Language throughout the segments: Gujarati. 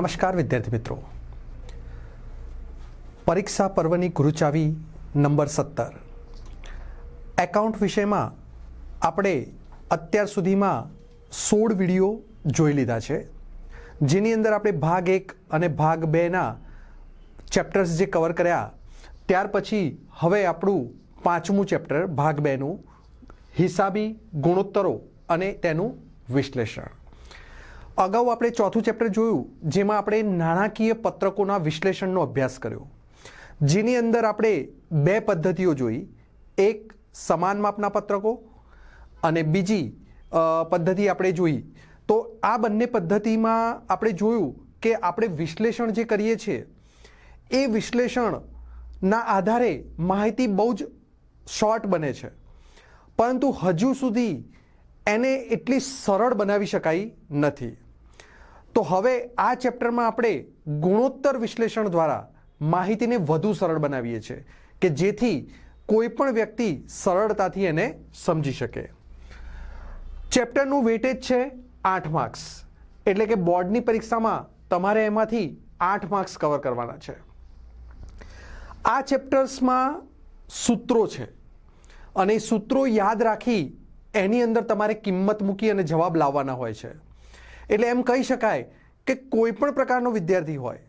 નમસ્કાર વિદ્યાર્થી મિત્રો. પરીક્ષા પર્વની ગુરુચાવી નંબર સત્તર. એકાઉન્ટ વિષયમાં આપણે અત્યાર સુધીમાં સોળ વીડિયો જોઈ લીધા છે. જેની અંદર આપણે ભાગ એક અને ભાગ બેના ચેપ્ટર્સ જે કવર કર્યા, ત્યાર પછી હવે આપણું પાંચમું ચેપ્ટર, ભાગ બેનું હિસાબી ગુણોત્તરો અને તેનું વિશ્લેષણ. અગાઉ આપણે ચોથું ચેપ્ટર જોયું, જેમાં આપણે નાણાકીય પત્રકોના વિશ્લેષણનો અભ્યાસ કર્યો. જેની અંદર આપણે બે પદ્ધતિઓ જોઈ. એક, સમાન માપના પત્રકો અને બીજી પદ્ધતિ આપણે જોઈ. તો આ બંને પદ્ધતિમાં આપણે જોયું કે આપણે વિશ્લેષણ જે કરીએ છીએ, એ વિશ્લેષણના આધારે માહિતી બહુ જ શોર્ટ બને છે. પરંતુ હજુ સુધી એને એટલી સરળ બનાવી શકાય નથી. તો હવે આ ચેપ્ટરમાં આપણે ગુણોત્તર વિશ્લેષણ દ્વારા માહિતીને વધુ સરળ બનાવીએ છીએ કે જેથી કોઈ પણ વ્યક્તિ સરળતાથી એને સમજી શકે. ચેપ્ટરનું વેટેજ છે આઠ માર્ક્સ એટલે કે બોર્ડની પરીક્ષામાં તમારે એમાંથી આઠ માર્ક્સ કવર કરવાના છે. આ ચેપ્ટર્સમાં સૂત્રો છે. અને સૂત્રો યાદ રાખી એની અંદર તમારે કિંમત મૂકી અને જવાબ લાવવાના હોય છે. એટલે એમ કહી શકાય કે કોઈ પણ પ્રકારનો વિદ્યાર્થી હોય,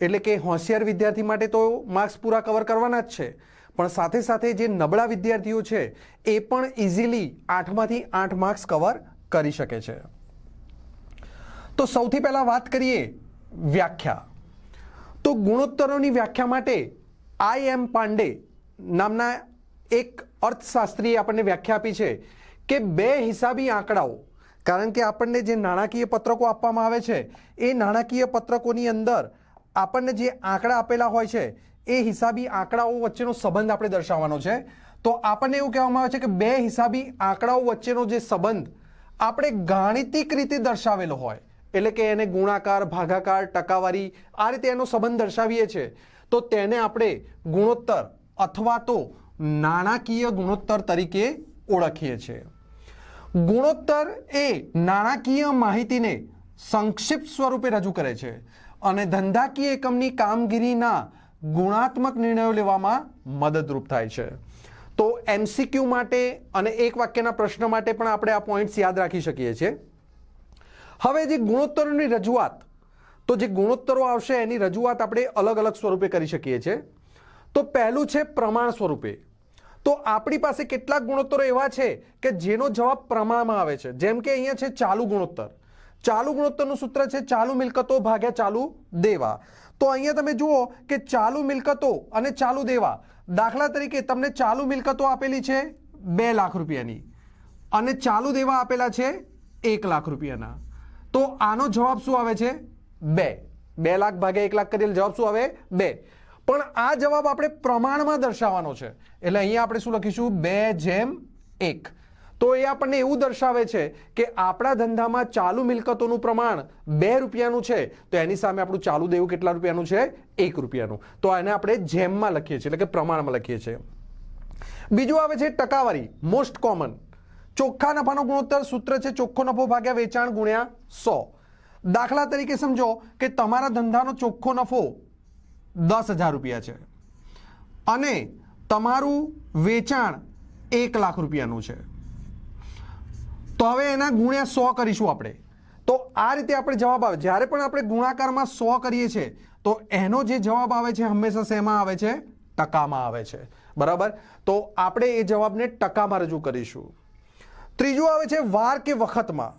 એટલે કે હોશિયાર વિદ્યાર્થી માટે તો માર્ક્સ પૂરા કવર કરવાના જ છે, પણ સાથે સાથે જે નબળા વિદ્યાર્થીઓ છે, એ પણ ઇઝીલી આઠમાંથી આઠ માર્ક્સ કવર કરી શકે છે. તો સૌથી પહેલાં વાત કરીએ વ્યાખ્યા. તો ગુણોત્તરોની વ્યાખ્યા માટે આઈ એમ પાંડે નામના એક અર્થશાસ્ત્રીએ આપણને વ્યાખ્યા આપી છે કે બે હિસાબી આંકડાઓ. કારણ કે આપણને જે નાણાકીય પત્રકો આપવામાં આવે છે, એ નાણાકીય પત્રકોની અંદર આપણને જે આંકડા આપેલા હોય છે, એ હિસાબી આંકડાઓ વચ્ચેનો સંબંધ આપણે દર્શાવવાનો છે. તો આપણને એવું કહેવામાં આવે છે કે બે હિસાબી આંકડાઓ વચ્ચેનો જે સંબંધ આપણે ગાણિતિક રીતે દર્શાવેલો હોય, એટલે કે એને ગુણાકાર, ભાગાકાર, ટકાવારી, આ રીતે એનો સંબંધ દર્શાવીએ છીએ તો તેને આપણે ગુણોત્તર અથવા તો નાણાકીય ગુણોત્તર તરીકે ઓળખીએ છીએ. ગુણોત્તર એ નાણાકીય માહિતીને સંક્ષિપ્ત સ્વરૂપે રજૂ કરે છે અને ધંધાકીય એકમની કામગીરીના ગુણાત્મક નિર્ણયો લેવામાં મદદરૂપ થાય છે. તો એમસીક્યુ માટે અને એક વાક્યના પ્રશ્ન માટે પણ આપણે આ પોઈન્ટ્સ યાદ રાખી શકીએ છીએ. હવે જે ગુણોત્તરોની રજૂઆત, તો જે ગુણોત્તરો આવશે એની રજૂઆત આપણે અલગ અલગ સ્વરૂપે કરી શકીએ છીએ. તો પહેલું છે પ્રમાણ સ્વરૂપે. તો આપણી પાસે કેટલાક ગુણોત્તરો એવા છે કે જેનો જવાબ પ્રમાણમાં આવે છે. જેમ કે અહીંયા છે ચાલુ ગુણોત્તર. ચાલુ ગુણોત્તરનું સૂત્ર છે ચાલુ મિલકતો ભાગ્યા ચાલુ દેવા. તો અહીંયા તમે જુઓ કે ચાલુ મિલકતો અને ચાલુ દેવા. દાખલા તરીકે તમને ચાલુ મિલકતો આપેલી છે બે લાખ રૂપિયાની અને ચાલુ દેવા આપેલા છે એક લાખ રૂપિયાના. તો આનો જવાબ શું આવે છે? બે. બે લાખ ભાગ્યા એક લાખ કરેલ જવાબ શું આવે? બે. પણ આ જવાબ આપણે પ્રમાણમાં દર્શાવવાનો છે. એટલે અહીંયા આપણે શું લખીશું? બે જેમ એક. તો એ આપણને એવું દર્શાવે છે કે આપણા ધંધામાં ચાલુ મિલકતોનું પ્રમાણ બે રૂપિયાનું છે, તો એની સામે આપણું ચાલુ દેવું કેટલા રૂપિયાનું છે? એક રૂપિયાનું. તો એને આપણે જેમમાં લખીએ છીએ, એટલે કે પ્રમાણમાં લખીએ છીએ. બીજું આવે છે ટકાવારી. મોસ્ટ કોમન ચોખ્ખા નફાનો ગુણોત્તર સૂત્ર છે ચોખ્ખો નફો ભાગ્યા વેચાણ ગુણ્યા સો. દાખલા તરીકે સમજો કે તમારા ધંધાનો ચોખ્ખો નફો દસ હજાર રૂપિયા છે. અને તમારું વેચાણ એક લાખ રૂપિયાનું છે. તો હવે એના ગુણ્યા સો કરીશું આપણે. તો આ રીતે આપણે જવાબ આવે. જ્યારે પણ આપણે ગુણાકારમાં સો કરીએ છીએ, તો એનો જે જવાબ આવે છે હંમેશા શેમાં આવે છે? ટકામાં આવે છે. બરાબર? તો આપણે એ જવાબને ટકામાં રજૂ કરીશું. ત્રીજું આવે છે વાર કે વખતમાં.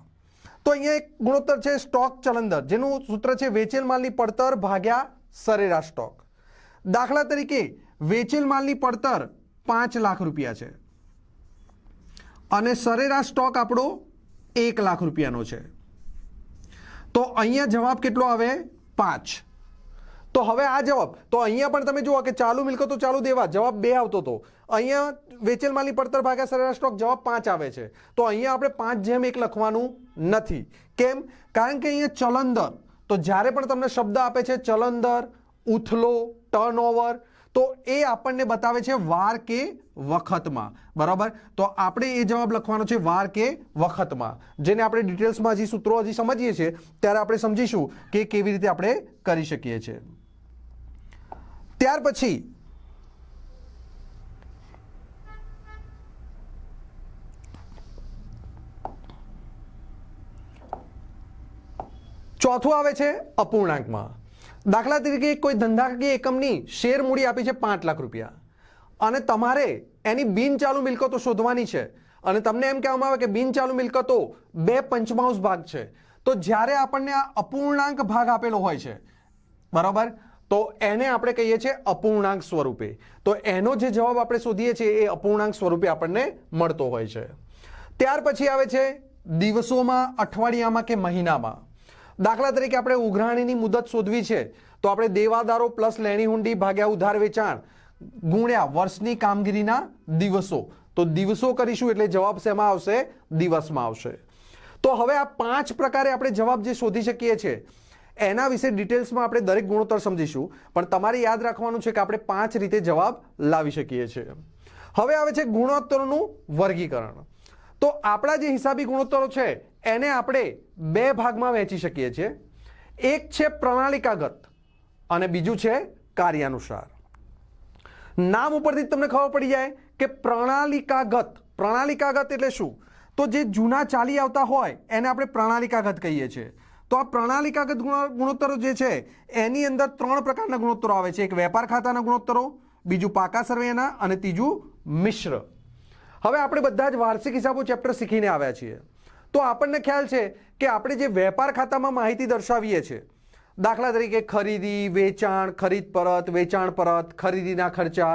તો અહીંયા એક ગુણોત્તર છે સ્ટોક ચલંદર, જેનું સૂત્ર છે વેચેલ માલની પડતર ભાગ્યા સરેરાશ સ્ટોક દાખલા તરીકે વેચેલ માલની પડતર પાંચ લાખ રૂપિયા છે. અને સરેરાશ સ્ટોક આપણો એક લાખ રૂપિયાનો છે. તો અહીંયા જવાબ કેટલો આવે? પાંચ. તો હવે આ જવાબ, તો અહીંયા પણ તમે જુઓ કે ચાલુ મિલકતો ચાલુ દેવા, જવાબ બે આવતો હતો અહીંયા વેચેલ માલની પડતર ભાગ્યા સરેરાશ સ્ટોક જવાબ પાંચ આવે છે. તો અહીંયા આપણે પાંચ જેમ એક લખવાનું નથી. કેમ? કારણ કે અહીંયા ચલંદર તો જ્યારે પણ તમને શબ્દ આપે છે ચલંદર, ઉથલો ટર્નઓવર તો એ આપણને બતાવે છે વાર કે વખતમાં. બરાબર? તો આપણે એ જવાબ લખવાનો છે વાર કે વખતમાં. જેને આપણે ડિટેલ્સમાં હજી સૂત્રો હજી સમજીએ છીએ, ત્યારે આપણે સમજીશું કે કેવી રીતે આપણે કરી શકીએ છીએ. ત્યાર પછી ચોથું આવે છે અપૂર્ણાંકમાં. દાખલા તરીકે કોઈ ધંધાકીય એકમની શેર મૂડી આપી છે પાંચ લાખ રૂપિયા. અને તમારે એની બિનચાલુ મિલકતો શોધવાની છે. અને તમને એમ કહેવામાં આવે કે બિનચાલુ મિલકતો બે પંચમાંશ ભાગ છે. તો જ્યારે આપણને આ અપૂર્ણાંક ભાગ આપેલો હોય છે, બરાબર? તો એને આપણે કહીએ છીએ અપૂર્ણાંક સ્વરૂપે. તો એનો જે જવાબ આપણે શોધીએ છીએ એ અપૂર્ણાંક સ્વરૂપે આપણને મળતો હોય છે. ત્યાર પછી આવે છે દિવસોમાં, અઠવાડિયામાં કે મહિનામાં. દાખલા તરીકે આપણે ઉઘરાણીની મુદત શોધવી છે, તો આપણે દેવાદારો પ્લસ લેણી હુંડી ભાગ્યા ઉધાર વેચાણ, ગુણ્યા વર્ષની કામગીરીના દિવસો. તો દિવસો કરીશું એટલે જવાબ શેમાં આવશે? દિવસમાં આવશે. તો હવે આ પાંચ પ્રકારે આપણે જવાબ જે શોધી શકીએ છીએ એના વિશે ડિટેલ્સમાં આપણે દરેક ગુણોત્તર સમજીશું. પણ તમારે યાદ રાખવાનું છે કે આપણે પાંચ રીતે જવાબ લાવી શકીએ છીએ. હવે આવે છે ગુણોત્તરનું વર્ગીકરણ. તો આપણા જે હિસાબી ગુણોત્તરો છે, એને આપણે બે ભાગમાં વહેંચી શકીએ છીએ. એક છે પ્રણાલિકાગત અને બીજું છે કાર્યાનુસાર. નામ ઉપરથી તમને ખબર પડી જાય કે પ્રણાલિકાગત પ્રણાલિકાગત એટલે શું? તો જે જૂના ચાલી આવતા હોય, એને આપણે પ્રણાલિકાગત કહીએ છીએ. તો આ પ્રણાલિકાગત ગુણો- ગુણોત્તરો જે છે, એની અંદર ત્રણ પ્રકારના ગુણોત્તરો આવે છે. એક વેપાર ખાતાના ગુણોત્તરો, બીજું પાકા સર્વેના અને ત્રીજું મિશ્ર. હવે આપણે બધા જ વાર્ષિક હિસાબો ચેપ્ટર શીખીને આવ્યા છીએ. તો આપણને ખ્યાલ છે કે આપણે જે વેપાર ખાતામાં માહિતી દર્શાવીએ છીએ, દાખલા તરીકે ખરીદી, વેચાણ, ખરીદ પરત, વેચાણ પરત, ખરીદીના ખર્ચા,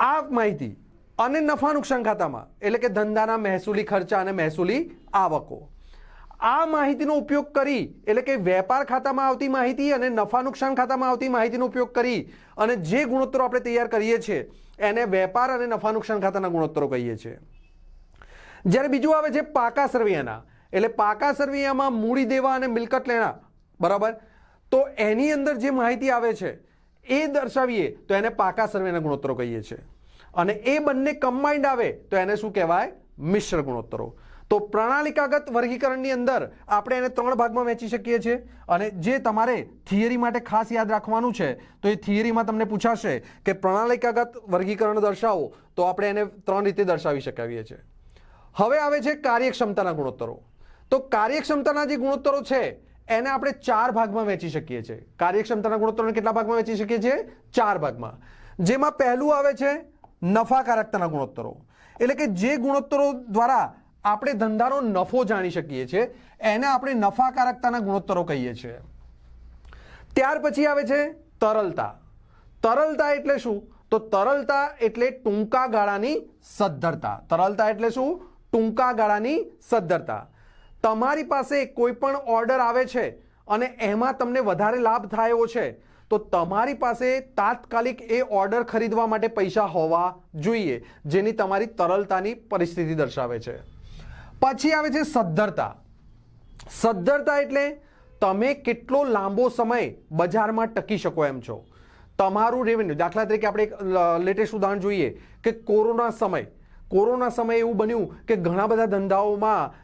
આ માહિતી અને નફા નુકસાન ખાતામાં, એટલે કે ધંધાના મહેસૂલી ખર્ચા અને મહેસૂલી આવકો. આ માહિતીનો ઉપયોગ કરી, એટલે કે વેપાર ખાતામાં આવતી માહિતી અને નફા નુકસાન ખાતામાં આવતી માહિતીનો ઉપયોગ કરી અને જે ગુણોત્તરો આપણે તૈયાર કરીએ છીએ એને વેપાર અને નફા નુકસાન ખાતાના ગુણોત્તરો કહીએ છીએ. જ્યારે બીજું આવે છે પાકા સરવૈયાના, એટલે પાકા સરવૈયામાં મૂડી દેવા અને મિલકત લેણા, બરાબર? તો એની અંદર જે માહિતી આવે છે, એ દર્શાવીએ તો એને પાકા સર્વેના ગુણોત્તરો કહીએ છીએ. અને એ બંને કમ્બાઇન્ડ આવે તો એને શું કહેવાય? મિશ્ર ગુણોત્તરો. તો પ્રણાલિકાગત વર્ગીકરણની અંદર આપણે એને ત્રણ ભાગમાં વહેંચી શકીએ છીએ. અને જે તમારે થિયરી માટે ખાસ યાદ રાખવાનું છે, તો એ થિયરીમાં તમને પૂછાશે કે પ્રણાલિકાગત વર્ગીકરણ દર્શાવો, તો આપણે એને ત્રણ રીતે દર્શાવી શકાવીએ છીએ. હવે આવે છે કાર્યક્ષમતાના ગુણોત્તરો. તો કાર્યક્ષમતાના જે ગુણોત્તરો છે, એને આપણે ચાર ભાગમાં વહેંચી શકીએ છીએ. કાર્યક્ષમતાના ગુણોત્તરોને કેટલા ભાગમાં વહેંચી શકીએ છીએ? ચાર ભાગમાં. જેમાં પહેલું આવે છે નફાકારકતાના ગુણોત્તરો. એટલે કે જે ગુણોત્તરો દ્વારા આપણે ધંધાનો નફો જાણી શકીએ છીએ. એને આપણે નફાકારકતાના ગુણોત્તરો કહીએ છીએ. ત્યાર પછી આવે છે તરલતા. તરલતા એટલે શું? તો તરલતા એટલે ટૂંકા ગાળાની સદ્ધરતા. તરલતા એટલે શું? ટૂંકા ગાળાની સદ્ધરતા. તમારી પાસે કોઈ પણ ઓર્ડર આવે છે અને એમાં તમને વધારે લાભ થાય એવો છે, તો તમારી પાસે તાત્કાલિક એ ઓર્ડર ખરીદવા માટે પૈસા હોવા જોઈએ, જેની તમારી તરલતાની પરિસ્થિતિ દર્શાવે છે. પછી આવે છે સદ્ધરતા. સદ્ધરતા એટલે તમે કેટલો લાંબો સમય બજારમાં ટકી શકો એમ છો. તમારું રેવન્યુ દાખલા તરીકે આપણે એક લેટેસ્ટ ઉદાહરણ જોઈએ કે કોરોના સમય. કોરોના સમયે એવું બન્યું કે ઘણા બધા ધંધાઓમાં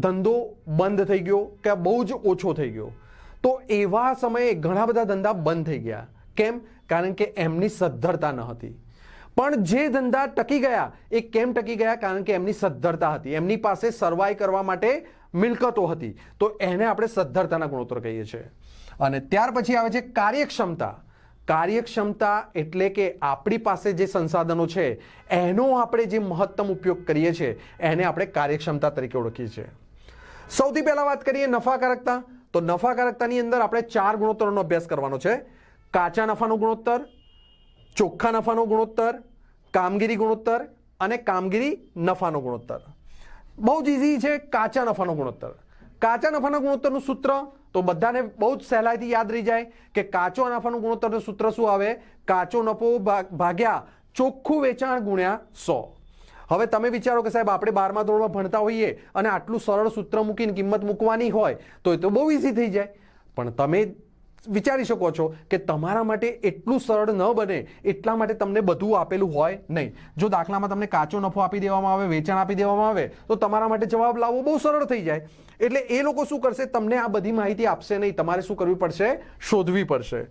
ધંધો બંધ થઈ ગયો કે બહુ જ ઓછો થઈ ગયો. તો એવા સમયે ઘણા બધા ધંધા બંધ થઈ ગયા. કેમ? કારણ કે એમની સદ્ધરતા ન હતી. પણ જે ધંધા ટકી ગયા, એ કેમ ટકી ગયા? કારણ કે એમની સદ્ધરતા હતી. એમની પાસે સર્વાઈ કરવા માટે મિલકતો હતી. તો એને આપણે સદ્ધરતાના ગુણોત્તર કહીએ છીએ. અને ત્યાર પછી આવે છે કાર્યક્ષમતા. કાર્યક્ષમતા એટલે કે આપણી પાસે જે સંસાધનો છે, એનો આપણે જે મહત્તમ ઉપયોગ કરીએ છીએ, એને આપણે કાર્યક્ષમતા તરીકે ઓળખીએ છીએ. સૌથી પહેલા વાત કરીએ નફાકારકતા. તો નફાકારકતાની અંદર આપણે ચાર ગુણોત્તરોનો અભ્યાસ કરવાનો છે. કાચા નફાનો ગુણોત્તર, ચોખ્ખા નફાનો ગુણોત્તર કામગીરી ગુણોત્તર અને કામગીરી નફાનો ગુણોત્તર. બહુ જ ઇઝી છે, કાચા નફાનો ગુણોત્તર. કાચા નફાના ગુણોત્તરનું સૂત્ર, તો બધાને બહુ જ સહેલાઈથી યાદ રહી જાય કે કાચો નફાનું ગુણોત્તરનું સૂત્ર શું આવે? કાચો નફો ભાગ- ભાગ્યા ચોખ્ખું વેચાણ ગુણ્યા સો. હવે તમે વિચારો કે સાહેબ આપણે બારમા ધોરણમાં ભણતા હોઈએ અને આટલું સરળ સૂત્ર મૂકીને કિંમત મૂકવાની હોય, તો એ તો બહુ ઇઝી થઈ જાય. પણ તમે વિચારી શકો છો કે તમારા માટે એટલું સરળ ન બને, એટલા માટે તમને બધું આપેલું હોય નહીં. જો દાખલામાં તમને કાચો નફો આપી દેવામાં આવે, વેચાણ આપી દેવામાં આવે, તો તમારા માટે જવાબ લાવવો બહુ સરળ થઈ જાય. એટલે એ લોકો શું કરશે? તમને આ બધી માહિતી આપશે નહીં. તમારે શું કરવી પડશે? શોધવી પડશે.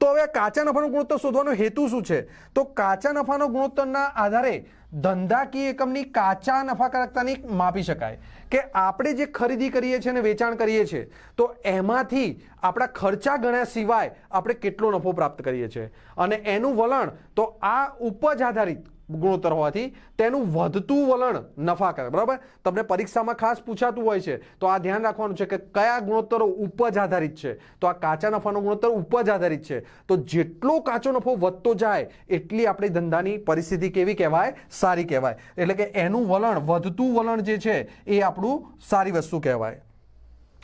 તો હવે કાચા નફાનો ગુણોત્તર શોધવાનો હેતુ શું છે? તો કાચા નફાનો ગુણોત્તરના આધારે ધંધાકીય એકમની કાચા નફાકારકતાની માપી શકાય કે આપણે જે ખરીદી કરીએ છીએ અને વેચાણ કરીએ છીએ, તો એમાંથી આપણા ખર્ચા ગણ્યા સિવાય આપણે કેટલો નફો પ્રાપ્ત કરીએ છીએ? અને એનું વલણ, તો આ ઉપજ આધારિત ગુણોત્તર હોવાથી તેનું વધતું વલણ નફાકારક બરાબર? તમને પરીક્ષામાં ખાસ પૂછાતું હોય છે, તો આ ધ્યાન રાખવાનું છે કે કયા ગુણોત્તરો ઉપજ આધારિત છે? તો આ કાચા નફાનો ગુણોત્તર ઉપજ આધારિત છે. તો જેટલો કાચો નફો વધતો જાય, એટલી આપણી ધંધાની પરિસ્થિતિ કેવી કહેવાય? સારી કહેવાય. એટલે કે એનું વલણ, વધતું વલણ જે છે, એ આપણું સારી વસ્તુ કહેવાય.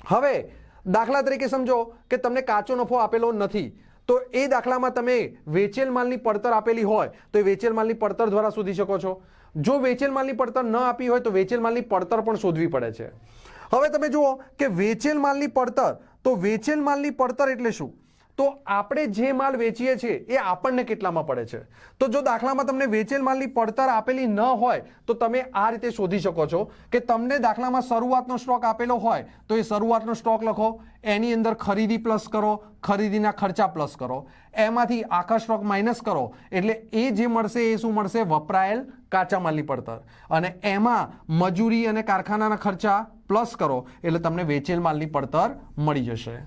હવે, દાખલા તરીકે સમજો કે તમને કાચો નફો આપેલો નથી. તો એ દાખલામાં તમે વેચેલ માલની પડતર આપેલી હોય, તો એ વેચેલ માલની પડતર દ્વારા શોધી શકો છો. જો વેચેલ માલની પડતર ન આપી હોય, તો વેચેલ માલની પડતર પણ શોધવી પડે છે. હવે તમે જુઓ કે વેચેલ માલની પડતર, તો વેચેલ માલની પડતર એટલે શું? તો આપણે જે માલ વેચીએ છીએ એ આપણને કેટલામાં પડે છે? તો જો દાખલામાં તમને વેચેલ માલની પડતર આપેલી ન હોય, તો તમે આ રીતે શોધી શકો છો કે તમને દાખલામાં શરૂઆતનો સ્ટોક આપેલો હોય, તો એ શરૂઆતનો સ્ટોક લખો, એની અંદર ખરીદી પ્લસ કરો, ખરીદીના ખર્ચા પ્લસ કરો, એમાંથી આખા સ્ટોક માઇનસ કરો, એટલે એ જે મળશે એ શું મળશે? વપરાયેલ કાચા માલની પડતર. અને એમાં મજૂરી અને કારખાનાના ખર્ચા પ્લસ કરો, એટલે તમને વેચેલ માલની પડતર મળી જશે.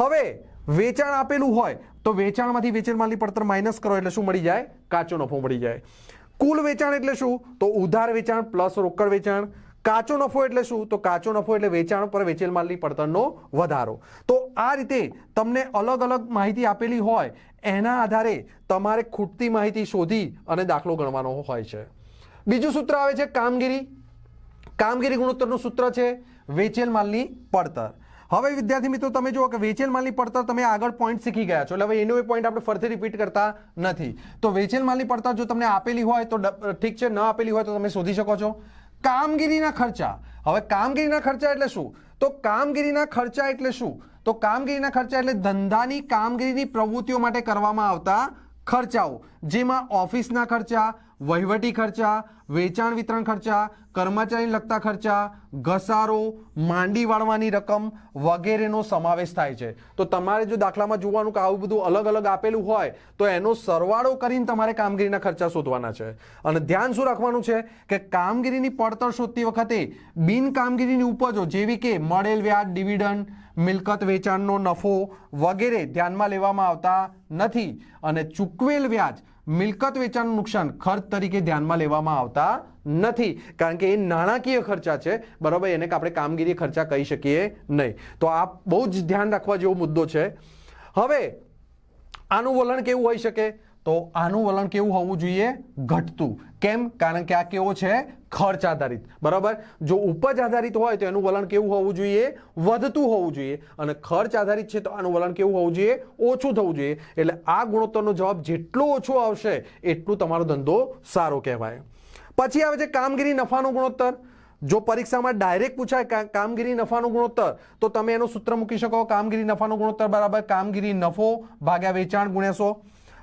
હવે વેચાણ આપેલું હોય તો વેચાણમાંથી વેચેલ માલની પડતર માઇનસ કરો એટલે શું મળી જાય? કાચો નફો મળી જાય. કુલ વેચાણ એટલે શું? તો ઉધાર વેચાણ પ્લસ રોકડ વેચાણ. કાચો નફો એટલે શું? તો કાચો નફો એટલે વેચાણ પર વેચેલ માલની પડતરનો વધારો. તો આ રીતે તમને અલગ અલગ માહિતી આપેલી હોય, એના આધારે તમારે ખૂટતી માહિતી શોધી અને દાખલો ગણવાનો હોય છે. બીજું સૂત્ર આવે છે કામગીરી. કામગીરી ગુણોત્તરનું સૂત્ર છે વેચેલ માલની પડતર. હવે વિદ્યાર્થી મિત્રો, તમે જુઓ કે વેચેલ માલની પડતર તમે આગળ પોઈન્ટ શીખી ગયા છો. એટલે હવે એનો એ પોઈન્ટ આપણે ફરીથી રિપીટ કરતા નથી. તો વેચેલ માલની પડતર જો તમને આપેલી હોય તો ઠીક છે, ન આપેલી હોય તો તમે શોધી શકો છો. કામગીરીના ખર્ચા. હવે કામગીરીના ખર્ચા એટલે શું? તો કામગીરીના ખર્ચા એટલે શું? તો કામગીરીના ખર્ચા એટલે ધંધાની કામગીરીની પ્રવૃત્તિઓ માટે કરવામાં આવતા ખર્ચાઓ. જેમાં ઓફિસના ખર્ચા વહીવટી ખર્ચા, વેચાણ વિતરણ ખર્ચા, કર્મચારી લગતા ખર્ચા, ઘસારો, માંડી વાળવાની રકમ વગેરેનો સમાવેશ થાય છે. તો તમારે જો દાખલામાં જોવાનું કે આવું બધું અલગ અલગ આપેલું હોય, તો એનો સરવાળો કરીને તમારે કામગીરીના ખર્ચા શોધવાના છે. અને ધ્યાન શું રાખવાનું છે કે કામગીરીની પડતર શોધતી વખતે બિન કામગીરીની ઉપજો જેવી કે મળેલ વ્યાજ, ડિવિડન્ડ, મિલકત વેચાણનો નફો વગેરે ધ્યાનમાં લેવામાં આવતા નથી. અને ચૂકવેલ વ્યાજ મિલકત વેચાણનું નુકસાન ખર્ચ તરીકે ધ્યાનમાં લેવામાં આવતા નથી. કારણ કે એ નાણાકીય ખર્ચા છે. બરાબર, એને આપણે કામગીરી ખર્ચા કહી શકીએ નહીં. તો આ બહુ જ ધ્યાન રાખવા જેવો મુદ્દો છે. હવે, આનું વલણ કેવું હોઈ શકે? તો આનું વલણ કેવું હોવું જોઈએ? ઘટતું. કેમ? કારણ કે આ કેવો છે? ખર્ચ આધારિત. બરાબર? જો ઉપજ આધારિત હોય તો એનું વલણ કેવું હોવું જોઈએ? વધતું હોવું જોઈએ. અને ખર્ચ આધારિત છે તો આનું વલણ કેવું હોવું જોઈએ? ઓછું થવું જોઈએ. એટલે આ ગુણોત્તરનો જવાબ જેટલો ઓછો આવશે, એટલું તમારો ધંધો સારો કહેવાય. પછી આવે છે કામગીરી નફાનો ગુણોત્તર. જો પરીક્ષામાં ડાયરેક્ટ પૂછાય કામગીરી નફાનો ગુણોત્તર, તો તમે એનું સૂત્ર મૂકી શકો. કામગીરી નફાનો ગુણોત્તર બરાબર કામગીરી નફો ભાગ્યા વેચાણ ગુણ્યા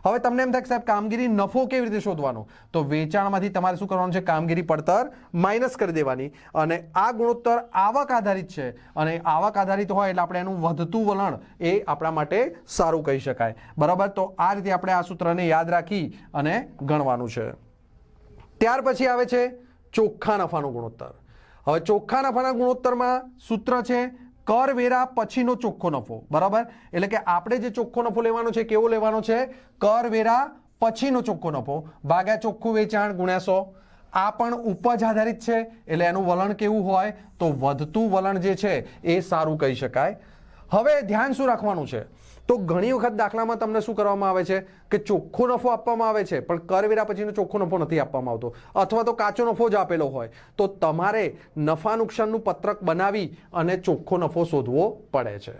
હવે તમને એમ થાય સાહેબ, કામગીરી નફો કેવી રીતે શોધવાનો? તો વેચાણમાંથી તમારે શું કરવાનું છે? કામગીરી પડતર માઇનસ કરી દેવાની. અને આ ગુણોત્તર આવક આધારિત છે. અને આવક આધારિત હોય એટલે આપણે એનું વધતું વલણ એ આપણા માટે સારું કહી શકાય. બરાબર? તો આ રીતે આપણે આ સૂત્રને યાદ રાખી અને ગણવાનું છે. ત્યાર પછી આવે છે ચોખ્ખા નફાનો ગુણોત્તર. હવે ચોખ્ખા નફાના ગુણોત્તરમાં સૂત્ર છે કરવેરા પછીનો ચોખ્ખો નફો. બરાબર? એટલે કે આપણે જે ચોખ્ખો નફો લેવાનો છે, કેવો લેવાનો છે? કરવેરા પછીનો ચોખ્ખો નફો. ભાગ્યા ચોખ્ખું વેચાણ ગુણ્યા સો. આ પણ ઉપજ આધારિત છે, એટલે એનું વલણ કેવું હોય તો વધતું વલણ જે છે એ સારું કહી શકાય. હવે ધ્યાન શું રાખવાનું છે? તો ઘણી વખત દાખલામાં તમને શું કરવામાં આવે છે? કે ચોખ્ખો નફો આપવામાં આવે છે, પણ કરવેરા પછીનો ચોખ્ખો નફો નથી આપવામાં આવતો. અથવા તો કાચો નફો જ આપેલો હોય. તો તમારે નફા નુકસાનનું પત્રક બનાવી અને ચોખ્ખો નફો શોધવો પડે છે.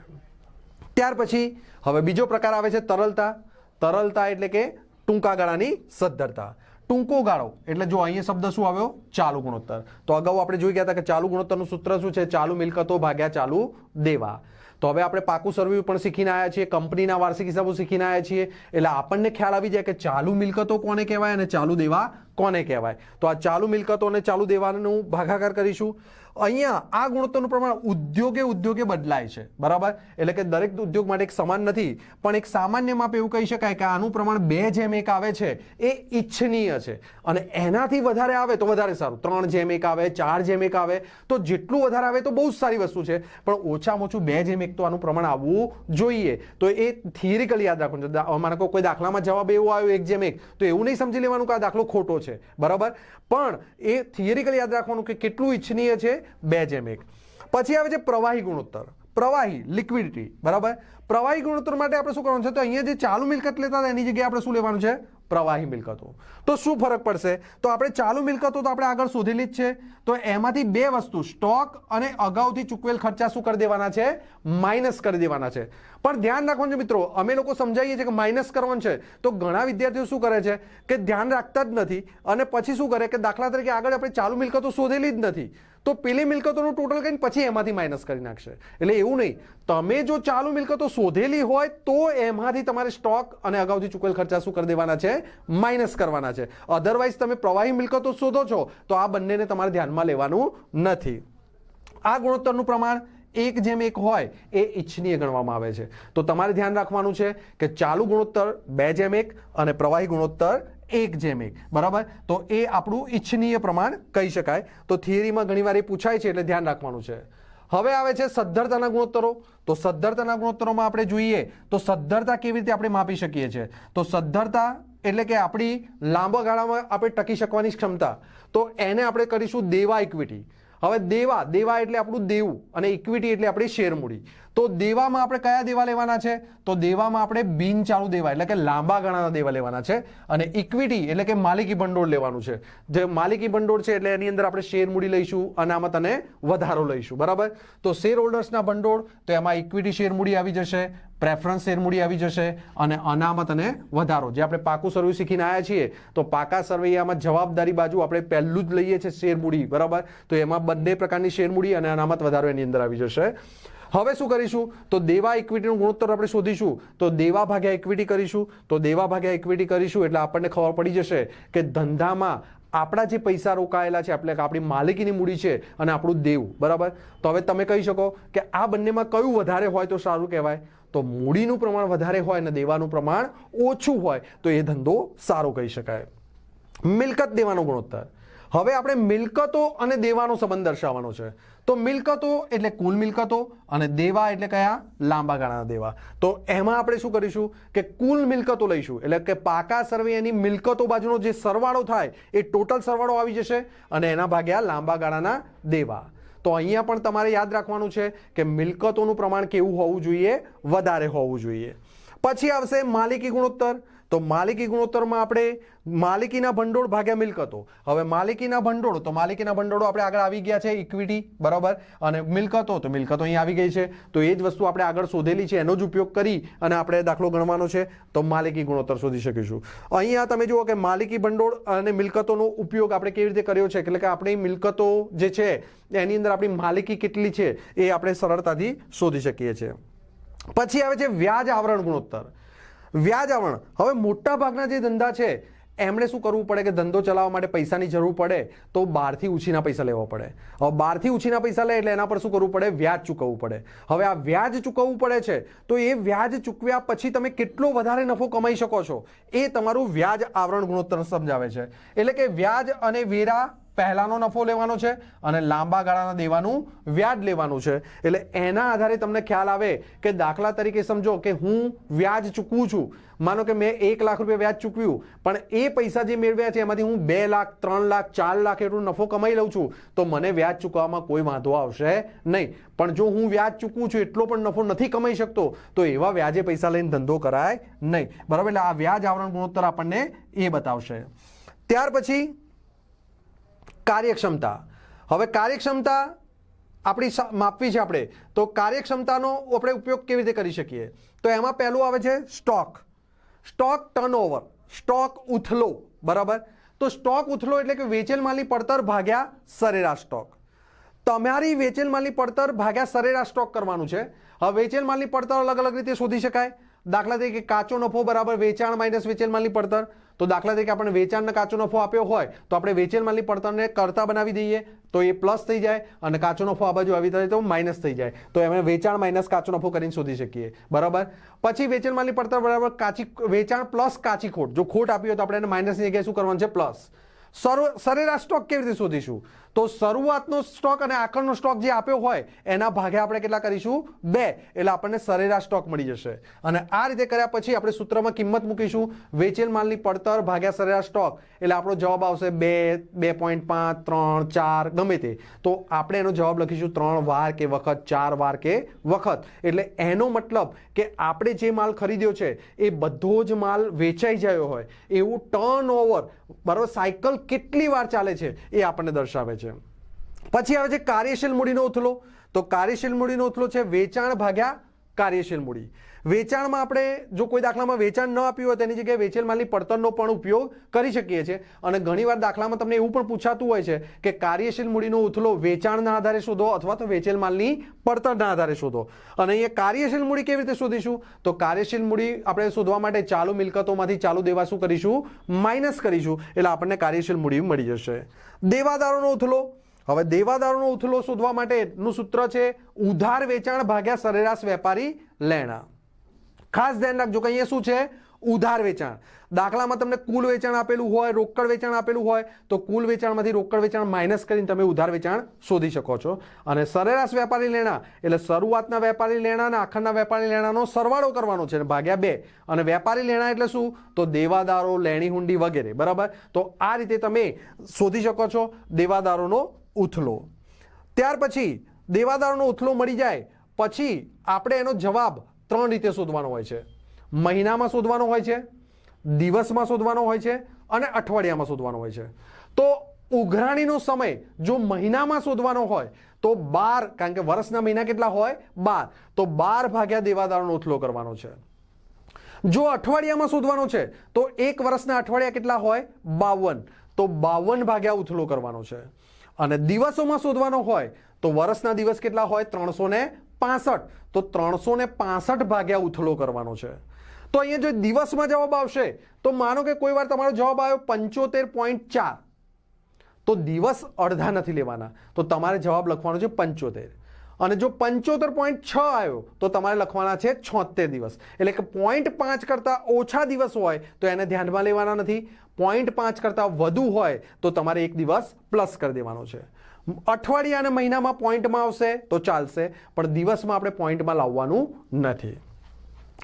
ત્યાર પછી હવે બીજો પ્રકાર આવે છે તરલતા. તરલતા એટલે કે ટૂંકા ગાળાની સદ્ધરતા. ટૂંકો ગાળો, એટલે જો અહીંયા શબ્દ શું આવ્યો? ચાલુ ગુણોત્તર. તો અગાઉ આપણે જોઈ ગયા હતા કે ચાલુ ગુણોત્તરનું સૂત્ર શું છે? ચાલુ મિલકતો ભાગ્યા ચાલુ દેવા. તો હવે આપણે પાકું સર્વે પણ શીખીને આવ્યા છીએ, કંપનીના વાર્ષિક હિસાબો શીખીને આવ્યા છીએ. એટલે આપણને ખ્યાલ આવી જાય કે ચાલુ મિલકતો કોને કહેવાય અને ચાલુ દેવા કોને કહેવાય. તો આ ચાલુ મિલકતો અને ચાલુ દેવાનું ભાગાકાર કરીશું. અહીંયા આ ગુણોત્તરનું પ્રમાણ ઉદ્યોગે ઉદ્યોગે બદલાય છે, બરાબર? એટલે કે દરેક ઉદ્યોગ માટે એક સમાન નથી, પણ એક સામાન્ય માપ એવું કહી શકાય કે આનું પ્રમાણ બે જેમ એક આવે છે, એ ઈચ્છનીય છે. અને એનાથી વધારે આવે તો વધારે સારું. ત્રણ જેમ એક આવે, ચાર જેમ એક આવે. તો જેટલું વધારે આવે તો બહુ જ સારી વસ્તુ છે. પણ ઓછામાં ઓછું બે જેમ એક તો આનું પ્રમાણ આવવું જોઈએ. તો એ થિયરિકલી યાદ રાખવાનું છે. માનો કે કોઈ દાખલામાં જવાબ એવો આવ્યો એક જેમ એક, તો એવું નહીં સમજી લેવાનું કે આ દાખલો ખોટો છે. બરાબર? પણ એ થિયરિકલી યાદ રાખવાનું કે કેટલું ઈચ્છનીય છે? બે જેમ એક. પછી આવે છે પ્રવાહી ગુણોત્તર. પ્રવાહી લિક્વિડિટી બરાબર? પ્રવાહી ગુણોત્તર માટે આપણે શું કરવાનું છે? તો અહીંયા જે ચાલુ મિલકત લેતા હતા, એની જગ્યાએ આપણે શું લેવાનું છે? પ્રવાહી મિલકતો. તો શું ફરક પડશે? તો આપણે ચાલુ મિલકતો તો આપણે આગળ શોધેલી જ છે. તો એમાંથી બે વસ્તુ, સ્ટોક અને અગાઉથી ચૂકવેલ ખર્ચા શું કરી દેવાના છે? માઇનસ કરી દેવાના છે. પણ ધ્યાન રાખવાનું છે મિત્રો, અમે લોકો સમજાવીએ છીએ કે માઇનસ કરવાનું છે. તો ઘણા વિદ્યાર્થીઓ શું કરે છે? કે ધ્યાન રાખતા જ નથી અને પછી શું કરે? કે દાખલા તરીકે આગળ આપણે ચાલુ મિલકતો શોધેલી જ નથી. તો પેલી મિલકતોનું ટોટલ કરીને પછી એમાંથી માઇનસ કરી નાખશે. એટલે એવું નહીં. તમે જો ચાલુ મિલકતો શોધેલી હોય, તો એમાંથી તમારે સ્ટોક અને અગાઉથી ચૂકવેલ ખર્ચા શું કરી દેવાના છે? માઇનસ કરવાના છે. અધરવાઇઝ તમે પ્રવાહી મિલકતો શોધો છો, તો આ બંનેને તમારે ધ્યાનમાં લેવાનું નથી. આ ગુણોત્તરનું પ્રમાણ એક જેમ એક હોય, એ ઇચ્છનીય ગણવામાં આવે છે. તો તમારે ધ્યાન રાખવાનું છે કે ચાલુ ગુણોત્તર બે જેમ એક અને પ્રવાહી ગુણોત્તર એક જેમ એક. બરાબર? તો એ આપણું ઈચ્છનીય પ્રમાણ કહી શકાય. તો થિયરીમાં ઘણીવાર એ પૂછાય છે એટલે ધ્યાન રાખવાનું છે. હવે આવે છે સદ્ધરતાના ગુણોત્તરો. તો સદ્ધરતાના ગુણોત્તરોમાં આપણે જોઈએ તો સદ્ધરતા કેવી રીતે આપણે માપી શકીએ છીએ? તો સદ્ધરતા એટલે કે આપણી લાંબા ગાળામાં આપણે ટકી શકવાની ક્ષમતા. તો એને આપણે કરીશું દેવા ઇક્વિટી હવે દેવા દેવા એટલે આપણું દેવું અને ઇક્વિટી એટલે આપણી શેર મૂડી તો દેવામાં આપણે કયા દેવા લેવાના છે? તો દેવામાં આપણે બિન ચાલુ દેવા, એટલે કે લાંબા ગાળાના દેવા લેવાના છે અને ઇક્વિટી એટલે કે માલિકી ભંડોળ લેવાનું છે. જે માલિકી ભંડોળ છે એટલે એની અંદર આપણે શેર મૂડી લઈશું અને વધારો લઈશું, બરાબર? તો શેર હોલ્ડર્સના ભંડોળ, તો એમાં ઇક્વિટી શેર મૂડી આવી જશે પ્રેફરન્સ શેર મૂડી આવી જશે અને અનામત અને વધારો. જે આપણે પાકું સર્વે શીખીને આવ્યા છીએ, તો પાકા સર્વૈયામાં જવાબદારી બાજુ આપણે પહેલું જ લઈએ છીએ શેર મૂડી, બરાબર? તો એમાં બંને પ્રકારની શેર મૂડી અને અનામત વધારો એની અંદર આવી જશે. હવે શું કરીશું? તો દેવા ઇક્વિટીનું ગુણોત્તર આપણે શોધીશું. તો દેવા ભાગ્યા ઇક્વિટી કરીશું. તો દેવા ભાગ્યા ઇક્વિટી કરીશું. એટલે આપણને ખબર પડી જશે કે ધંધામાં આપણા જે પૈસા રોકાયેલા છે, આપણે આપણી માલિકીની મૂડી છે અને આપણું દેવું, બરાબર? તો હવે તમે કહી શકો કે આ બંનેમાં કયું વધારે હોય તો સારું કહેવાય? તો મૂડીનું પ્રમાણ વધારે હોય અને દેવાનું પ્રમાણ ઓછું હોય, તો એ ધંધો સારો કહી શકાય. મિલકત દેવાનો ગુણોત્તર. હવે આપણે મિલકતો અને દેવાનો સંબંધ દર્શાવવાનો છે. તો મિલકતો એટલે કુલ મિલકતો અને દેવા એટલે કયા? લાંબા ગાળાના દેવા. તો એમાં આપણે શું કરીશું? કે કુલ મિલકતો લઈશું. એટલે કે પાકા સર્વે એની મિલકતો બાજુનો જે સરવાળો થાય, એ ટોટલ સરવાળો આવી જશે અને એના ભાગ્યા લાંબા ગાળાના દેવા. તો અહીંયા પણ તમારે યાદ રાખવાનું છે કે મિલકતોનું પ્રમાણ કેવું હોવું જોઈએ? વધારે હોવું જોઈએ. પછી આવશે માલિકી ગુણોત્તર. તો માલિકી ગુણોત્તરમાં આપણે માલિકીના ભંડોળ ભાગ્યા મિલકતો. હવે માલિકીના ભંડોળ, તો માલિકીના ભંડોળો આપણે આગળ આવી ગયા છે ઇક્વિટી બરાબર? અને મિલકતો, તો મિલકતો અહીં આવી ગઈ છે. તો એ જ વસ્તુ આપણે આગળ શોધેલી છે, એનો જ ઉપયોગ કરી અને આપણે દાખલો ગણવાનો છે. તો માલિકી ગુણોત્તર શોધી શકીશું. અહીંયા તમે જુઓ કે માલિકી ભંડોળ અને મિલકતોનો ઉપયોગ આપણે કેવી રીતે કર્યો છે? એટલે કે આપણી મિલકતો જે છે, એની અંદર આપણી માલિકી કેટલી છે, એ આપણે સરળતાથી શોધી શકીએ છીએ. પછી આવે છે વ્યાજ આવરણ ગુણોત્તર. વ્યાજ આવરણ હવે મોટા ભાગના જે ધંધા છે, એમણે શું કરવું પડે કે ધંધો ચલાવવા માટે પૈસાની જરૂર પડે, તો બહારથી ઉછીના પૈસા લેવા પડે. હવે બહારથી ઉછીના પૈસા લે એટલે એના પર શું કરવું પડે? વ્યાજ ચૂકવવું પડે. હવે આ વ્યાજ ચૂકવવું પડે છે, તો એ વ્યાજ ચૂકવ્યા પછી તમે કેટલો વધારે નફો કમાઈ શકો છો? એ તમારું વ્યાજ આવરણ ગુણોત્તર સમજાવે છે. એટલે કે વ્યાજ અને વેરા પહેલાનો નફો લેવાનો છે અને લાંબા ગાળાના દેવાનું વ્યાજ લેવાનું છે. એટલે એના આધારે તમને ખ્યાલ આવે કે દાખલા તરીકે સમજો કે હું વ્યાજ ચૂકવું છું. માનો કે મેં એક લાખ રૂપિયા વ્યાજ ચૂકવ્યું, પણ એ પૈસા જે મેળવ્યા છે એમાંથી હું બે લાખ, ત્રણ લાખ, ચાર લાખ એટલું નફો કમાઈ લઉં છું, તો મને વ્યાજ ચૂકવવામાં કોઈ વાંધો આવશે નહીં. પણ જો હું વ્યાજ ચૂકવું છું, એટલો પણ નફો નથી કમાઈ શકતો, તો એવા વ્યાજે પૈસા લઈને ધંધો કરાય નહીં. બરાબર? એટલે આ વ્યાજ આવરણ ગુણોત્તર આપણને એ બતાવશે. ત્યાર પછી કાર્યક્ષમતા. હવે કાર્યક્ષમતા આપણી માપવી છે આપણે. તો કાર્યક્ષમતાનો આપણે ઉપયોગ કેવી રીતે કરી શકીએ? તો એમાં પહેલું આવે છે સ્ટોક. Stock turnover. સ્ટોક ઉથલો. બરાબર? તો સ્ટોક ઉથલો એટલે કે વેચેલ માલની પડતર ભાગ્યા સરેરાશ સ્ટોક. તમારી વેચેલ માલની પડતર ભાગ્યા સરેરાશ સ્ટોક કરવાનું છે. હવે વેચેલ માલની પડતર અલગ અલગ રીતે શોધી શકાય. દાખલા તરીકે કાચો નફો બરાબર વેચાણ માઇનસ વેચેલ માલની પડતર. તો દાખલા તરીકે આપણે વેચાણને કાચો નફો આપ્યો હોય, તો આપણે વેચેલ માલની પડતરને કરતા બનાવી દઈએ, તો એ પ્લસ થઈ જાય અને કાચો નફો આ બાજુ આવી જાય તો માઇનસ થઈ જાય. તો એમને વેચાણ માઇનસ કાચો નફો કરીને શોધી શકીએ. બરાબર? પછી વેચેલ માલની પડતર બરાબર કાચી વેચાણ પ્લસ કાચી ખોટ. જો ખોટ આપી હોય તો આપણે એને માઇનસની જગ્યાએ શું કરવાનું છે? પ્લસ સરેરાશ સ્ટોક કેવી રીતે શોધીશું? તો શરૂઆતનો સ્ટોક અને આખરનો સ્ટોક જે આપ્યો હોય, એના ભાગે આપણે કેટલા કરીશું? બે. એટલે આપણને સરેરાશ સ્ટોક મળી જશે. અને આ રીતે કર્યા પછી આપણે સૂત્રમાં કિંમત મૂકીશું. વેચેલ માલની પડતર ભાગ્યા સરેરાશ સ્ટોક. એટલે આપણો જવાબ આવશે બે બે પોઈન્ટ પાંચ, ત્રણ, ચાર, ગમે તે. તો આપણે એનો જવાબ લખીશું ત્રણ વાર કે વખત, ચાર વાર કે વખત. એટલે એનો મતલબ કે આપણે જે માલ ખરીદ્યો છે, એ બધો જ માલ વેચાઈ ગયો હોય. એવું ટર્ન ઓવર બરાબર સાયકલ કેટલી વાર ચાલે છે, એ આપણને દર્શાવે છે. પછી આવે છે કાર્યશીલ મૂડીનો ઉથલો. તો કાર્યશીલ મૂડીનો ઉથલો છે વેચાણ ભાગ્યા કાર્યશીલ મૂડી. વેચાણમાં આપણે જો કોઈ દાખલામાં વેચાણ ન આપ્યું હોય, તેની જગ્યાએ વેચેલ માલની પડતરનો પણ ઉપયોગ કરી શકીએ છીએ. અને ઘણીવાર દાખલામાં તમને એવું પણ પૂછાતું હોય છે કે કાર્યશીલ મૂડીનો ઉથલો વેચાણના આધારે શોધો અથવા તો વેચેલ માલની પડતરના આધારે શોધો. અને અહીંયા કાર્યશીલ મૂડી કેવી રીતે શોધીશું? તો કાર્યશીલ મૂડી આપણે શોધવા માટે ચાલુ મિલકતોમાંથી ચાલુ દેવા શું કરીશું, માઇનસ કરીશું, એટલે આપણને કાર્યશીલ મૂડી મળી જશે. દેવાદારોનો ઉથલો. હવે દેવાદારોનો ઉથલો શોધવા માટેનું સૂત્ર છે, ઉધાર વેચાણ ભાગ્યા સરેરાશ વેપારી લેણા. ખાસ ધ્યાન રાખજો કે અહીંયા શું છે? ઉધાર વેચાણ. દાખલામાં તમને કુલ વેચાણ આપેલું હોય, રોકડ વેચાણ આપેલું હોય, તો કુલ વેચાણમાંથી રોકડ વેચાણ માઇનસ કરીને તમે ઉધાર વેચાણ શોધી શકો છો. અને સરેરાશ વેપારી લેણા, એટલે શરૂઆતના વેપારી લેણા અને આખરના વેપારી લેણાનો સરવાળો કરવાનો છે, ભાગ્યા બે. અને વેપારી લેણા એટલે શું? તો દેવાદારો, લેણી હુંડી વગેરે, બરાબર? તો આ રીતે તમે શોધી શકો છો દેવાદારોનો ઉથલો. ત્યાર પછી દેવાદારોનો ઉથલો મળી જાય. પછી આપણે એનો જવાબ ત્રણ રીતે શોધવાનો હોય છે. મહિનામાં શોધવાનો હોય છે, દિવસમાં શોધવાનો હોય છે અને અઠવાડિયામાં શોધવાનો હોય છે. તો ઉઘરાણીનો સમય જો મહિનામાં શોધવાનો હોય, તો બાર, કારણ કે વર્ષના મહિના કેટલા હોય? બાર. તો બાર ભાગ્યા દેવાદારોનો ઉથલો કરવાનો છે. જો અઠવાડિયામાં શોધવાનો છે, તો એક વર્ષના અઠવાડિયા કેટલા હોય? બાવન. તો બાવન ભાગ્યા ઉથલો કરવાનો છે. અને દિવસોમાં શોધવાનો હોય, તો વર્ષના દિવસ કેટલા હોય? ત્રણસો ને પાસઠ. તો ત્રણસો ને પાસઠ ભાગ્યા ઉથલો કરવાનો છે. તો અહીંયા જો દિવસમાં જવાબ આવશે, તો માનો કે કોઈ વાર તમારો જવાબ આવ્યો પંચોતેર પોઈન્ટ ચાર. તો દિવસ અડધા નથી લેવાના. તો તમારે જવાબ લખવાનો છે પંચોતેર. અને જો પંચોતેર પોઈન્ટ છ આવ્યો, તો તમારે લખવાના છે છોતેર દિવસ. એટલે કે પોઈન્ટ પાંચ કરતાં ઓછા દિવસ હોય, તો એને ધ્યાનમાં લેવાના નથી. પોઈન્ટ પાંચ કરતાં વધુ હોય, તો તમારે એક દિવસ પ્લસ કરી દેવાનો છે. અઠવાડિયા અને મહિનામાં પોઈન્ટમાં આવશે તો ચાલશે, પણ દિવસમાં આપણે પોઈન્ટમાં લાવવાનું નથી.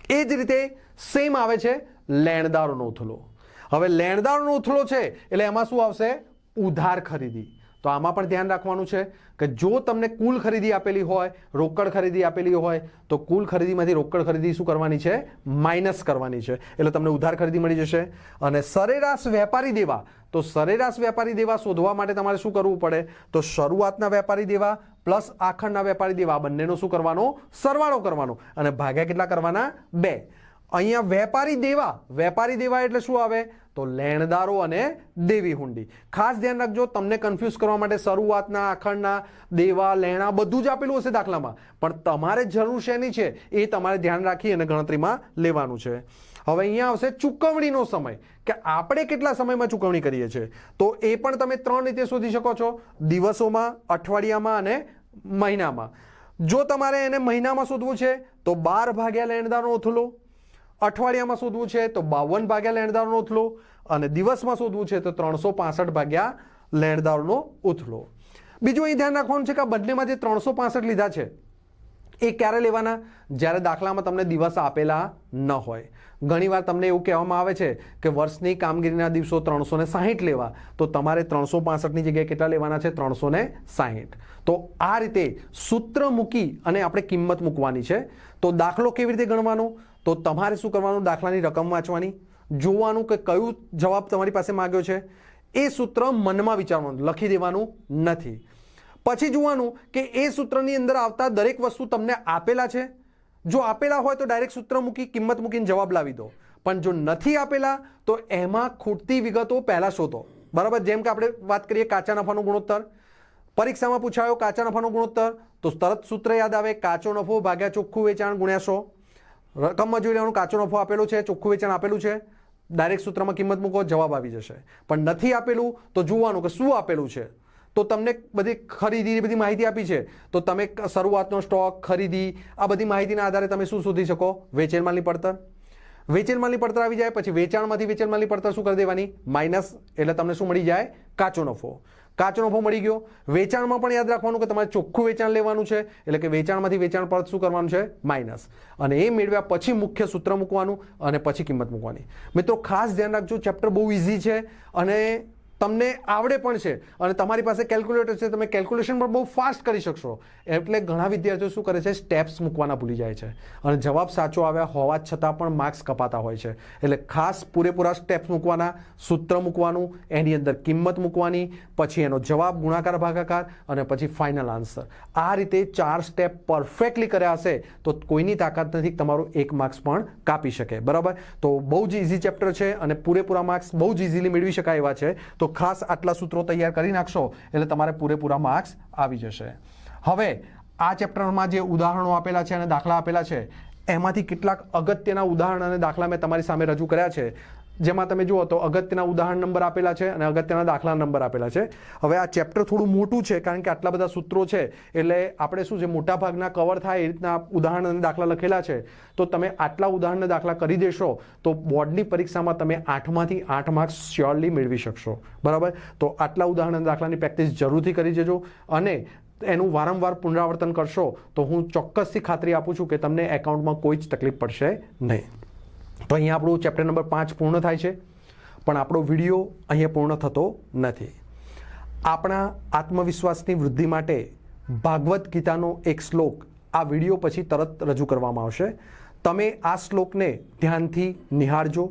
એ જ રીતે સેમ આવે છે લેણદારોનો ઉથલો. હવે લેણદારોનો ઉથલો છે, એટલે એમાં શું આવશે? ઉધાર ખરીદી. તો આમાં પણ ધ્યાન રાખવાનું છે કે જો તમને કુલ ખરીદી આપેલી હોય, રોકડ ખરીદી આપેલી હોય, તો કુલ ખરીદીમાંથી રોકડ ખરીદી શું કરવાની છે? માઇનસ કરવાની છે. એટલે તમને ઉધાર ખરીદી મળી જશે. અને સરેરાશ વેપારી દેવા, તો સરેરાશ વેપારી દેવા શોધવા માટે તમારે શું કરવું પડે? તો શરૂઆતના વેપારી દેવા પ્લસ આખરના વેપારી દેવા બંનેનો શું કરવાનો? સરવાળો કરવાનો. અને ભાગ્યા કેટલા કરવાના? બે. અહીંયા વેપારી દેવા વેપારી દેવા એટલે શું આવે? તો લેણદારો અને દેવી હુંડી. ખાસ ધ્યાન રાખજો, તમને કન્ફ્યુઝ કરવા માટે શરૂઆતના આખણના દેવા, લેણા બધું જ આપેલું હશે દાખલામાં. પણ તમારે જરૂર શેની છે એ તમારે ધ્યાન રાખી અને ગણતરીમાં લેવાનું છે. હવે અહીંયા આવશે ચૂકવણીનો સમય. કે આપણે કેટલા સમયમાં ચૂકવણી કરીએ છીએ? તો એ પણ તમે ત્રણ રીતે શોધી શકો છો. દિવસોમાં, અઠવાડિયામાં અને મહિનામાં. જો તમારે એને મહિનામાં શોધવું છે, તો બાર ભાગ્યા લેણદારનો ઉથલો અઠવાડિયામાં શોધવું છે તો બાવન ભાગ્યા લેણદારનો ઉથલો અને દિવસમાં શોધવું છે તો ત્રણસો પાસઠ ભાગ્યા લેણદારનો ઉથલો. બીજું અહીં ધ્યાન રાખવાનું છે કે આ બંનેમાં જે ત્રણસો પાસઠ લીધા છે, એ ક્યારે લેવાના? જ્યારે દાખલામાં તમને દિવસ આપેલા ન હોય. ઘણીવાર તમને એવું કહેવામાં આવે છે કે વર્ષની કામગીરીના દિવસો ત્રણસો ને સાહીઠ લેવા. તો તમારે ત્રણસો પાસઠની જગ્યાએ કેટલા લેવાના છે? ત્રણસો ને સાહીઠ. તો આ રીતે સૂત્ર મૂકી અને આપણે કિંમત મૂકવાની છે. તો દાખલો કેવી રીતે ગણવાનો? તો તમારે શું કરવાનું? દાખલાની રકમ વાંચવાની. જોવાનું કે કયું જવાબ તમારી પાસે માગ્યો છે. એ સૂત્ર મનમાં વિચારવાનું. લખી દેવાનું નથી. પછી જોવાનું કે એ સૂત્રની અંદર આવતા દરેક વસ્તુ તમને આપેલા છે. જો આપેલા હોય તો ડાયરેક્ટ સૂત્ર મૂકી, કિંમત મૂકીને જવાબ લાવી દો. પણ જો નથી આપેલા, તો એમાં ખૂટતી વિગતો પહેલાં શોધો. બરાબર? જેમ કે આપણે વાત કરીએ કાચા નફાનો ગુણોત્તર. પરીક્ષામાં પૂછાયો કાચા નફાનો ગુણોત્તર. તો તરત સૂત્ર યાદ આવે. કાચો નફો ભાગ્યા ચોખ્ખું વેચાણ ગુણ્યા સો. રકમમાં જોઈ લેવાનું, કાચો નફો આપેલો છે, ચોખ્ખું વેચાણ આપેલું છે. ડાયરેક્ટ સૂત્રમાં કિંમત મૂકો જવાબ આવી જશે. પણ નથી આપેલું, તો જોવાનું કે શું આપેલું છે. તો તમને બધી ખરીદીની બધી માહિતી આપી છે. તો તમે શરૂઆતનો સ્ટોક, ખરીદી, આ બધી માહિતીના આધારે તમે શું શોધી શકો? વેચેણ પડતર. વેચેણ માલની પડતર આવી જાય, પછી વેચાણમાંથી વેચેણ માલની પડતર શું કરી દેવાની? માઇનસ એટલે તમને શું મળી જાય? કાચો નફો. કાચો ભાવ મળી ગયો. વેચાણમાં પણ યાદ રાખવાનું કે તમારે ચોખ્ખું વેચાણ લેવાનું છે, એટલે કે વેચાણમાંથી વેચાણ પર શું કરવાનું છે? માઇનસ. અને એ મેળવ્યા પછી મુખ્ય સૂત્ર મૂકવાનું અને પછી કિંમત મૂકવાની. મિત્રો, ખાસ ધ્યાન રાખજો, ચેપ્ટર બહુ ઇઝી છે અને તમને આવડે પણ છે. અને તમારી પાસે કેલ્ક્યુલેટર છે, તમે કેલ્ક્યુલેશન પણ બહુ ફાસ્ટ કરી શકશો. એટલે ઘણા વિદ્યાર્થીઓ શું કરે છે? સ્ટેપ્સ મૂકવાના ભૂલી જાય છે. અને જવાબ સાચો આવ્યા હોવા છતાં પણ માર્ક્સ કપાતા હોય છે. એટલે ખાસ પૂરેપૂરા સ્ટેપ્સ મૂકવાના, સૂત્ર મૂકવાનું, એની અંદર કિંમત મૂકવાની, પછી એનો જવાબ ગુણાકાર, ભાગાકાર અને પછી ફાઇનલ આન્સર આ રીતે ચાર સ્ટેપ પરફેક્ટલી કર્યા હશે, તો કોઈની તાકાત નથી તમારું એક માર્ક્સ પણ કાપી શકે. બરાબર? તો બહુ જ ઇઝી ચેપ્ટર છે અને પૂરેપૂરા માર્ક્સ બહુ જ ઇઝીલી મેળવી શકાય એવા છે. તો ખાસ આટલા સૂત્રો તૈયાર કરી નાખશો એટલે તમારે પૂરેપૂરા માર્ક્સ આવી જશે. હવે, આ ચેપ્ટરમાં જે ઉદાહરણો આપેલા છે અને દાખલા આપેલા છે, એમાંથી કેટલાક અગત્યના ઉદાહરણ અને દાખલા મેં તમારી સામે રજૂ કર્યા છે. જેમાં તમે જુઓ તો અગત્યના ઉદાહરણ નંબર આપેલા છે અને અગત્યના દાખલા નંબર આપેલા છે. હવે આ ચેપ્ટર થોડું મોટું છે કારણ કે આટલા બધા સૂત્રો છે. એટલે આપણે શું છે મોટા ભાગના કવર થાય એ રીતના ઉદાહરણ અને દાખલા લખેલા છે. તો તમે આટલા ઉદાહરણ દાખલા કરી દેશો, તો બોર્ડની પરીક્ષામાં તમે આઠમાંથી આઠ માર્ક્સ શ્યોરલી મેળવી શકશો. બરાબર? તો આટલા ઉદાહરણ દાખલાની પ્રેક્ટિસ જરૂરથી કરી જજો અને એનું વારંવાર પુનરાવર્તન કરશો, તો હું ચોક્કસથી ખાતરી આપું છું કે તમને એકાઉન્ટમાં કોઈ જ તકલીફ પડશે નહીં. તો અહીંયા આપણું ચેપ્ટર નંબર પાંચ પૂર્ણ થાય છે. પણ આપણો વીડિયો અહીંયા પૂર્ણ થતો નથી. આપણા આત્મવિશ્વાસની વૃદ્ધિ માટે ભાગવત ગીતાનો એક શ્લોક આ વીડિયો પછી તરત રજૂ કરવામાં આવશે. તમે આ શ્લોકને ધ્યાનથી નિહાળજો,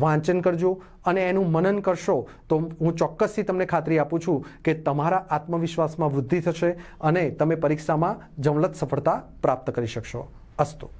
વાંચન કરજો અને એનું મનન કરશો તો હું ચોક્કસથી તમને ખાતરી આપું છું કે તમારા આત્મવિશ્વાસમાં વૃદ્ધિ થશે અને તમે પરીક્ષામાં જમલત સફળતા પ્રાપ્ત કરી શકશો. અસ્તુ.